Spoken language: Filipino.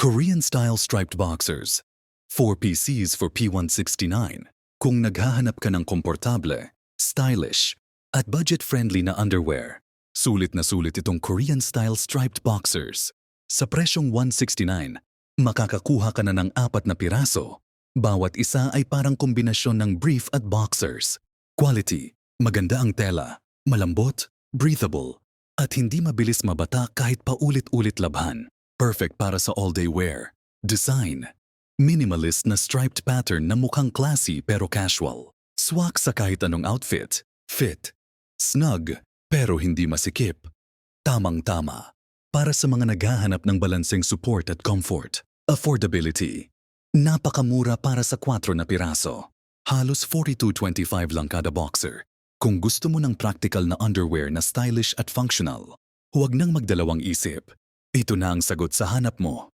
Korean-style striped boxers. 4 PCs for P169. Kung naghahanap ka ng komportable, stylish, at budget-friendly na underwear, sulit na sulit itong Korean-style striped boxers. Sa presyong 169, makakakuha ka na ng apat na piraso. Bawat isa ay parang kombinasyon ng brief at boxers. Quality, maganda ang tela, malambot, breathable, at hindi mabilis mabata kahit paulit-ulit labhan. Perfect para sa all-day wear. Design, minimalist na striped pattern na mukhang classy pero casual. Swak sa kahit anong outfit. Fit. Snug, pero hindi masikip. Tamang-tama. Para sa mga naghahanap ng balanseng support at comfort. Affordability. Napakamura para sa 4 na piraso. Halos 42.25 lang kada boxer. Kung gusto mo ng practical na underwear na stylish at functional, huwag nang magdalawang isip. Ito na ang sagot sa hanap mo.